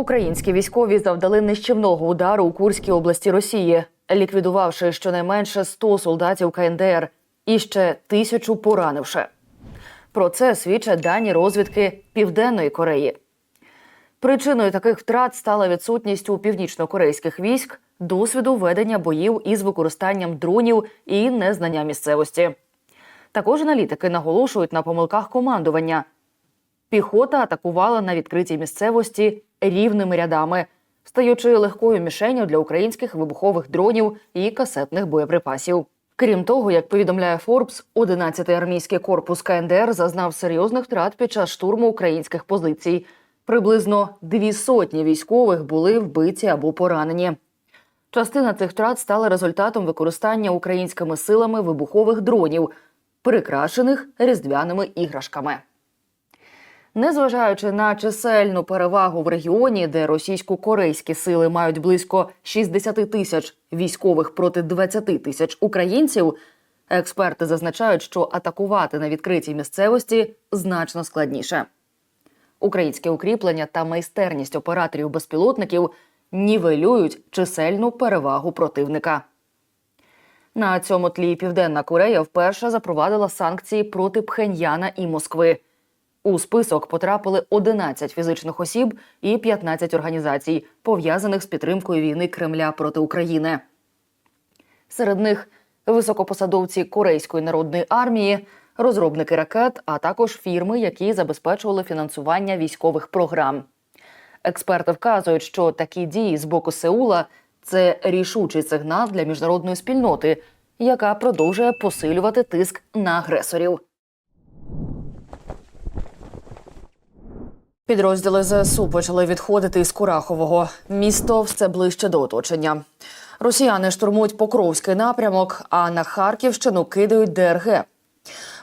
Українські військові завдали нищівного удару у Курській області Росії, ліквідувавши щонайменше 100 солдатів КНДР і ще тисячу поранивши. Про це свідчать дані розвідки Південної Кореї. Причиною таких втрат стала відсутність у північно-корейських військ досвіду ведення боїв із використанням дронів і незнання місцевості. Також аналітики наголошують на помилках командування. Піхота атакувала на відкритій місцевості рівними рядами, стаючи легкою мішенью для українських вибухових дронів і касетних боєприпасів. Крім того, як повідомляє Форбс, 11-й армійський корпус КНДР зазнав серйозних втрат під час штурму українських позицій. Приблизно дві сотні військових були вбиті або поранені. Частина цих втрат стала результатом використання українськими силами вибухових дронів, прикрашених різдвяними іграшками. Незважаючи на чисельну перевагу в регіоні, де російсько-корейські сили мають близько 60 тисяч військових проти 20 тисяч українців, експерти зазначають, що атакувати на відкритій місцевості значно складніше. Українське укріплення та майстерність операторів безпілотників нівелюють чисельну перевагу противника. На цьому тлі Південна Корея вперше запровадила санкції проти Пхеньяна і Москви. У список потрапили 11 фізичних осіб і 15 організацій, пов'язаних з підтримкою війни Кремля проти України. Серед них високопосадовці Корейської народної армії, розробники ракет, а також фірми, які забезпечували фінансування військових програм. Експерти вказують, що такі дії з боку Сеула це рішучий сигнал для міжнародної спільноти, яка продовжує посилювати тиск на агресорів. Підрозділи ЗСУ почали відходити із Курахового. Місто все ближче до оточення. Росіяни штурмують Покровський напрямок, а на Харківщину кидають ДРГ.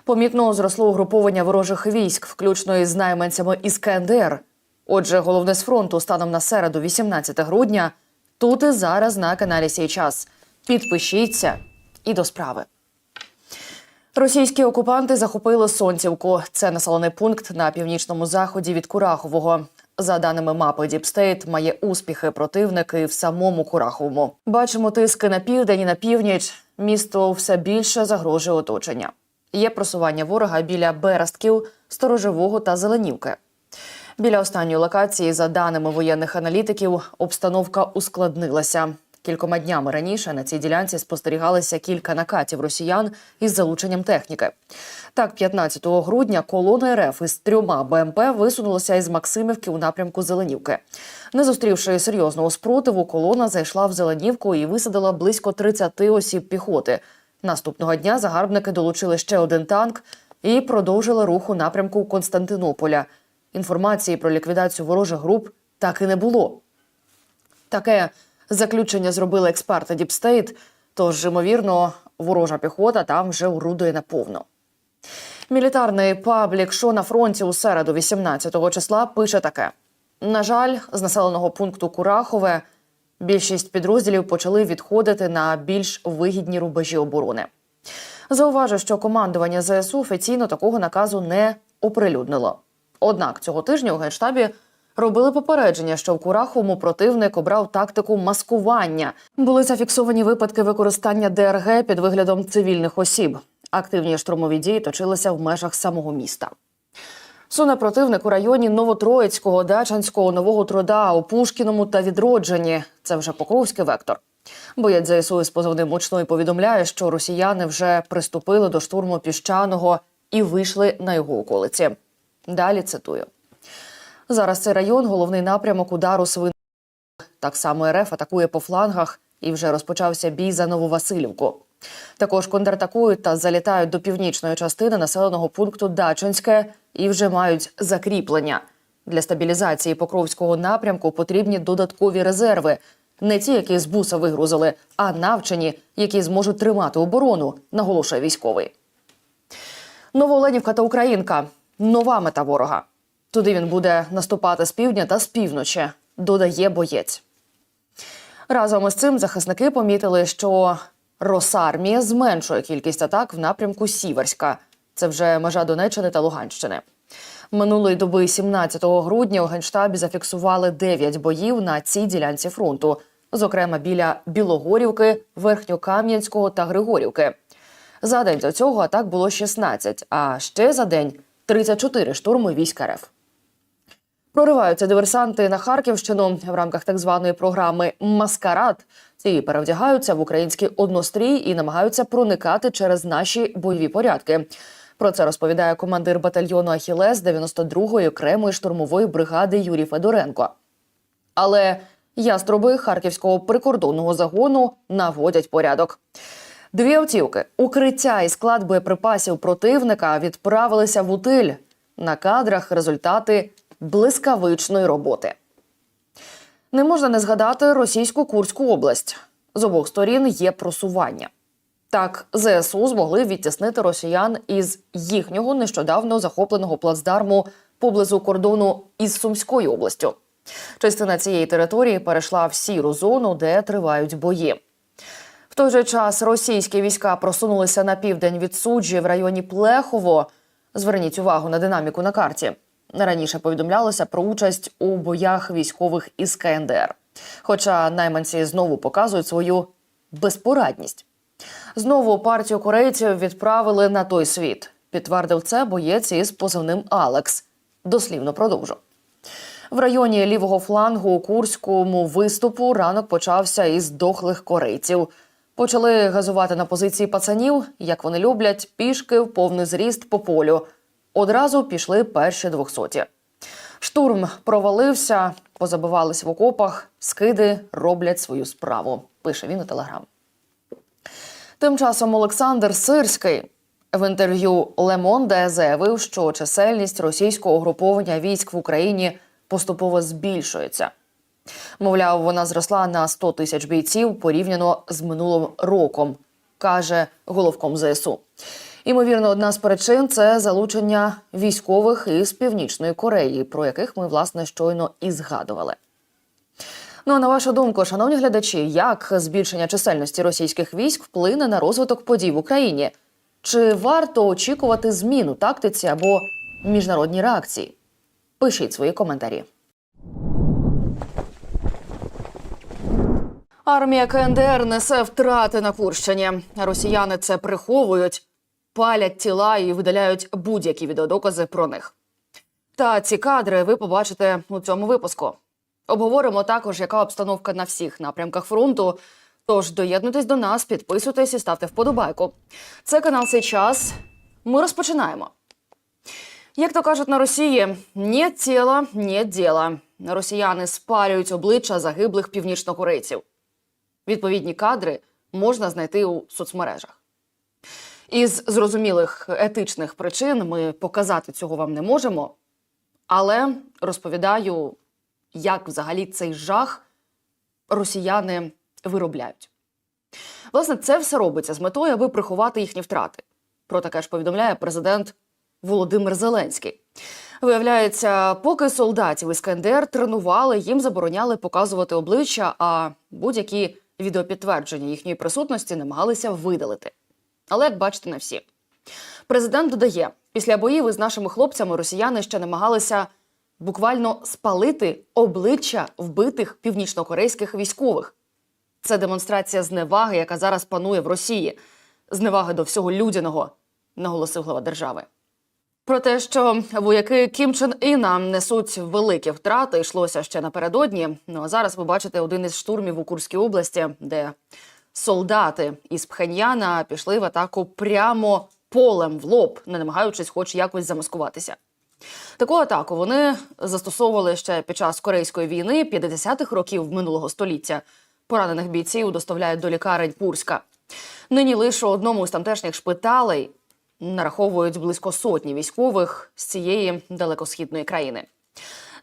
Помітно зросло угруповання ворожих військ, включно із найманцями із КНДР. Отже, головне з фронту станом на середу, 18 грудня. Тут і зараз на каналі Сій час. Підпишіться і до справи. Російські окупанти захопили Сонцівку. Це населений пункт на північному заході від Курахового. За даними мапи Діпстейт, має успіхи противники в самому Кураховому. Бачимо тиски на південь і на північ. Місто все більше загрожує оточення. Є просування ворога біля Берестків, Сторожевого та Зеленівки. Біля останньої локації, за даними воєнних аналітиків, обстановка ускладнилася. Кількома днями раніше на цій ділянці спостерігалися кілька накатів росіян із залученням техніки. Так, 15 грудня колона РФ із трьома БМП висунулася із Максимівки у напрямку Зеленівки. Не зустрівши серйозного спротиву, колона зайшла в Зеленівку і висадила близько 30 осіб піхоти. Наступного дня загарбники долучили ще один танк і продовжили рух у напрямку Константинополя. Інформації про ліквідацію ворожих груп так і не було. Таке заключення зробили експерти Діпстейт, тож, ймовірно, ворожа піхота там вже орудує наповно. Мілітарний паблік, що на фронті у середу, 18-го числа, пише таке: на жаль, з населеного пункту Курахове більшість підрозділів почали відходити на більш вигідні рубежі оборони. Зауважу, що командування ЗСУ офіційно такого наказу не оприлюднило. Однак цього тижня у генштабі робили попередження, що в Кураховому противник обрав тактику маскування. Були зафіксовані випадки використання ДРГ під виглядом цивільних осіб. Активні штурмові дії точилися в межах самого міста. Суне противник у районі Новотроїцького, Дачанського, Нового Труда, у Пушкіному та Відродженні. Це вже Покровський вектор. Боєць ЗСУ із позивним «Мучной» повідомляє, що росіяни вже приступили до штурму піщаного і вийшли на його околиці. Далі цитую. Зараз цей район головний напрямок удару свин. Так само РФ атакує по флангах і вже розпочався бій за Нововасилівку. Також контратакують та залітають до північної частини населеного пункту Дачинське і вже мають закріплення. Для стабілізації Покровського напрямку потрібні додаткові резерви, не ті, які з буса вигрузили, а навчені, які зможуть тримати оборону, наголошує військовий. Новооленівка та Українка нова мета ворога. Туди він буде наступати з півдня та з півночі, додає боєць. Разом із цим захисники помітили, що Росармія зменшує кількість атак в напрямку Сіверська. Це вже межа Донеччини та Луганщини. Минулої доби 17 грудня у генштабі зафіксували 9 боїв на цій ділянці фронту, зокрема біля Білогорівки, Верхньокам'янського та Григорівки. За день до цього атак було 16, а ще за день 34 штурми військ РФ. Прориваються диверсанти на Харківщину в рамках так званої програми Маскарад. Ці перевдягаються в український однострій і намагаються проникати через наші бойові порядки. Про це розповідає командир батальйону Ахілес 92-ї окремої штурмової бригади Юрій Федоренко. Але яструби харківського прикордонного загону наводять порядок. Дві автівки, укриття і склад боєприпасів противника відправилися в утиль. На кадрах результати блискавичної роботи. Не можна не згадати російську Курську область. З обох сторін є просування. Так, ЗСУ змогли відтіснити росіян із їхнього нещодавно захопленого плацдарму поблизу кордону із Сумською областю. Частина цієї території перейшла в сіру зону, де тривають бої. В той же час російські війська просунулися на південь від суджі в районі Плехово. Зверніть увагу на динаміку на карті. Раніше повідомлялося про участь у боях військових із КНДР. Хоча найманці знову показують свою безпорадність. Знову партію корейців відправили на той світ. Підтвердив це боєць із позивним Алекс. Дослівно продовжу. В районі лівого флангу у Курському виступу ранок почався із дохлих корейців. Почали газувати на позиції пацанів, як вони люблять, пішки в повний зріст по полю. Одразу пішли перші двохсоті. Штурм провалився, позабивались в окопах, скиди роблять свою справу. Пише він у телеграм. Тим часом Олександр Сирський в інтерв'ю Monde заявив, що чисельність російського угруповання військ в Україні поступово збільшується. Мовляв, вона зросла на 100 тисяч бійців порівняно з минулим роком, каже головком ЗСУ. Імовірно, одна з причин це залучення військових із Північної Кореї, про яких ми власне щойно і згадували. Ну а на вашу думку, шановні глядачі, як збільшення чисельності російських військ вплине на розвиток подій в Україні? Чи варто очікувати зміну тактиці або міжнародні реакції? Пишіть свої коментарі. Армія КНДР несе втрати на Курщині. Росіяни це приховують, палять тіла і видаляють будь-які відеодокази про них. Та ці кадри ви побачите у цьому випуску. Обговоримо також, яка обстановка на всіх напрямках фронту. Тож доєднуйтесь до нас, підписуйтесь і ставте вподобайку. Це канал «Цей час. Ми розпочинаємо. Як то кажуть на Росії, ні тіла, ні діла. Росіяни спалюють обличчя загиблих північнокорейців. Відповідні кадри можна знайти у соцмережах. Із зрозумілих етичних причин ми показати цього вам не можемо, але розповідаю, як взагалі цей жах росіяни виробляють. Власне, це все робиться з метою, аби приховати їхні втрати. Про таке ж повідомляє президент Володимир Зеленський. Виявляється, поки солдатів із КНДР тренували, їм забороняли показувати обличчя, а будь-які відеопідтвердження їхньої присутності намагалися видалити. Але як бачите, не всі. Президент додає, після боїв із нашими хлопцями росіяни ще намагалися буквально спалити обличчя вбитих північнокорейських військових. Це демонстрація зневаги, яка зараз панує в Росії, зневаги до всього людяного, наголосив глава держави. Про те, що вояки Кім Чен Іна несуть великі втрати, йшлося ще напередодні. Ну а зараз ви бачите один із штурмів у Курській області, де солдати із Пхеньяна пішли в атаку прямо полем в лоб, не намагаючись, хоч якось замаскуватися. Таку атаку вони застосовували ще під час корейської війни 50-х років минулого століття. Поранених бійців доставляють до лікарень Курська. Нині лише одному з тамтешніх шпиталей нараховують близько сотні військових з цієї далекосхідної країни.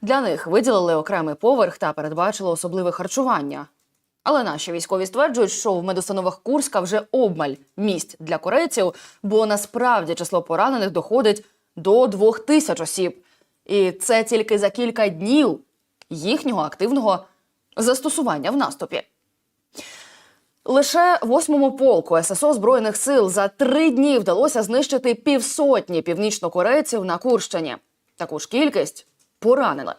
Для них виділили окремий поверх та передбачили особливе харчування. Але наші військові стверджують, що в медустановах Курська вже обмаль місць для корейців, бо насправді число поранених доходить до двох тисяч осіб. І це тільки за кілька днів їхнього активного застосування в наступі. Лише восьмому полку ССО збройних сил за три дні вдалося знищити півсотні північнокорейців на Курщині. Таку ж кількість поранили.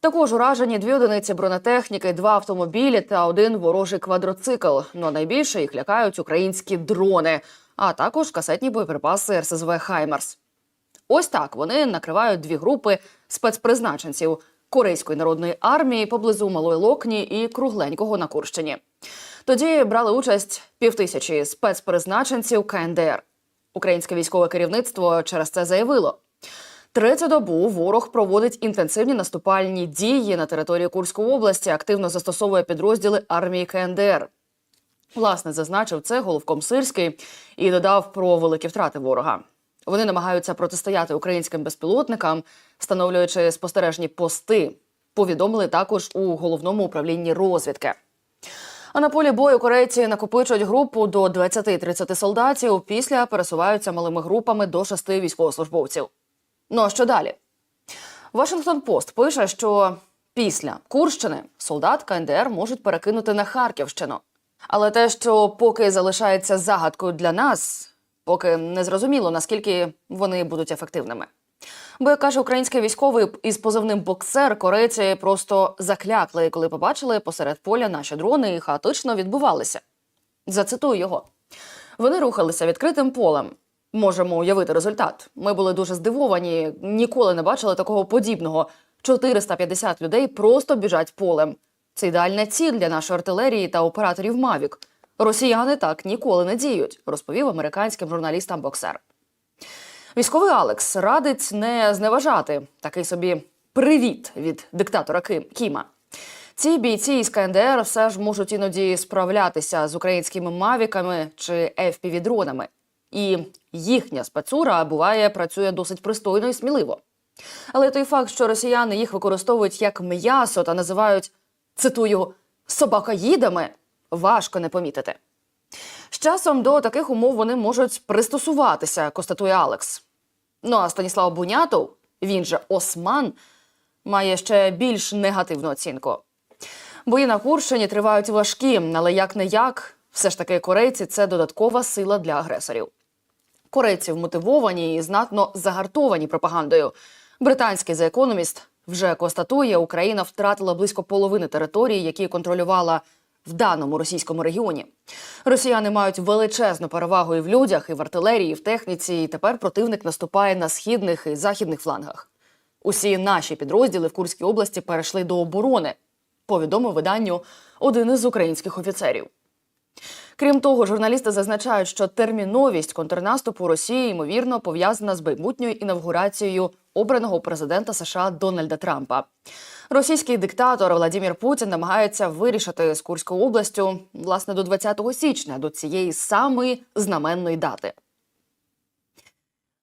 Також уражені дві одиниці бронетехніки, два автомобілі та один ворожий квадроцикл. Ну найбільше їх лякають українські дрони, а також касетні боєприпаси РСЗВ Хаймерс. Ось так вони накривають дві групи спецпризначенців Корейської народної армії поблизу Малої Локні і Кругленького на Курщині. Тоді брали участь півтисячі спецпризначенців КНДР. Українське військове керівництво через це заявило. Третю добу ворог проводить інтенсивні наступальні дії на території Курської області, активно застосовує підрозділи армії КНДР. Власне, зазначив це головком Сирський і додав про великі втрати ворога. Вони намагаються протистояти українським безпілотникам, встановлюючи спостережні пости. Повідомили також у головному управлінні розвідки. А на полі бою корейці накопичують групу до 20-30 солдатів. Після пересуваються малими групами до шести військовослужбовців. Ну а що далі? Вашингтон Пост пише, що після Курщини солдат КНДР можуть перекинути на Харківщину. Але те, що поки залишається загадкою для нас, поки не зрозуміло, наскільки вони будуть ефективними. Бо як каже український військовий із позивним боксер, корейці просто заклякли, коли побачили посеред поля наші дрони і хаотично відбувалися. Зацитую його. Вони рухалися відкритим полем. Можемо уявити результат. Ми були дуже здивовані, ніколи не бачили такого подібного. 450 людей просто біжать полем. Це ідеальна ціль для нашої артилерії та операторів Мавік. Росіяни так ніколи не діють, розповів американським журналістам боксер. Військовий Алекс радить не зневажати такий собі привіт від диктатора Кіма. Ці бійці із КНДР все ж можуть іноді справлятися з українськими мавіками чи fpv дронами і їхня спецура буває працює досить пристойно і сміливо. Але той факт, що росіяни їх використовують як м'ясо та називають цитую собакоїдами, важко не помітити. З часом до таких умов вони можуть пристосуватися, констатує Алекс. Ну а Станіслав Бунятов, він же Осман, має ще більш негативну оцінку. Бої на Курщині тривають важкі, але як не як, все ж таки корейці це додаткова сила для агресорів. Корейці вмотивовані і знатно загартовані пропагандою. Британський The Economist вже констатує, Україна втратила близько половини території, які контролювала в даному російському регіоні. Росіяни мають величезну перевагу і в людях, і в артилерії, і в техніці. І тепер противник наступає на східних і західних флангах. Усі наші підрозділи в Курській області перейшли до оборони. Повідомив виданню один із українських офіцерів. Крім того, журналісти зазначають, що терміновість контрнаступу Росії ймовірно пов'язана з майбутньою інавгурацією обраного президента США Дональда Трампа. Російський диктатор Владимир Путін намагається вирішити з Курською областю власне до 20 січня, до цієї самої знаменної дати.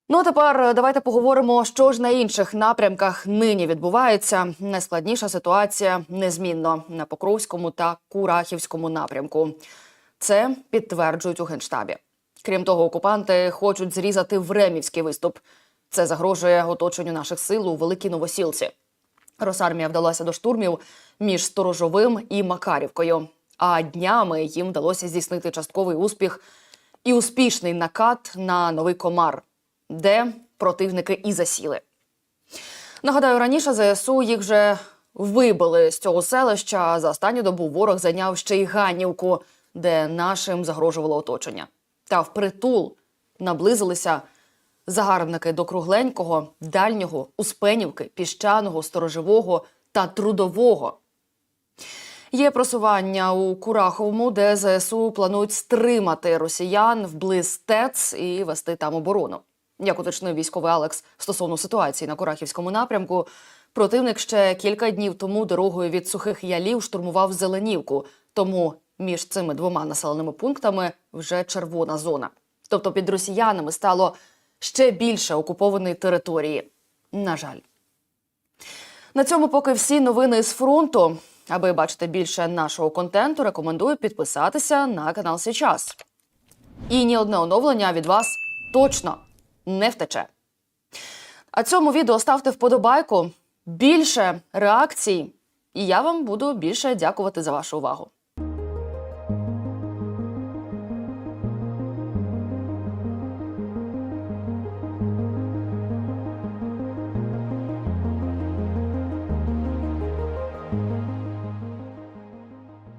Ну а тепер давайте поговоримо, що ж на інших напрямках нині відбувається. Найскладніша ситуація незмінно на Покровському та Курахівському напрямку. Це підтверджують у генштабі. Крім того, окупанти хочуть зрізати Времівський виступ. Це загрожує оточенню наших сил у Великій Новосілці. Росармія вдалася до штурмів між Сторожовим і Макарівкою. А днями їм вдалося здійснити частковий успіх і успішний накат на новий комар, де противники і засіли. Нагадаю, раніше ЗСУ їх вже вибили з цього селища. За останню добу ворог зайняв ще й Ганівку, де нашим загрожувало оточення. Та впритул наблизилися загарбники до кругленького, дальнього, Успенівки, піщаного, сторожового та трудового. Є просування у Кураховому, де ЗСУ планують стримати росіян вблизь ТЕЦ і вести там оборону. Як уточнив військовий Алекс стосовно ситуації на Курахівському напрямку, противник ще кілька днів тому дорогою від сухих ялів штурмував Зеленівку. Тому між цими двома населеними пунктами вже червона зона. Тобто під росіянами стало ще більше окупованої території. На жаль. На цьому поки всі новини з фронту. Аби бачити більше нашого контенту, рекомендую підписатися на канал Сейчас. І ні одне оновлення від вас точно не втече. А цьому відео ставте вподобайку, більше реакцій, і я вам буду більше дякувати за вашу увагу.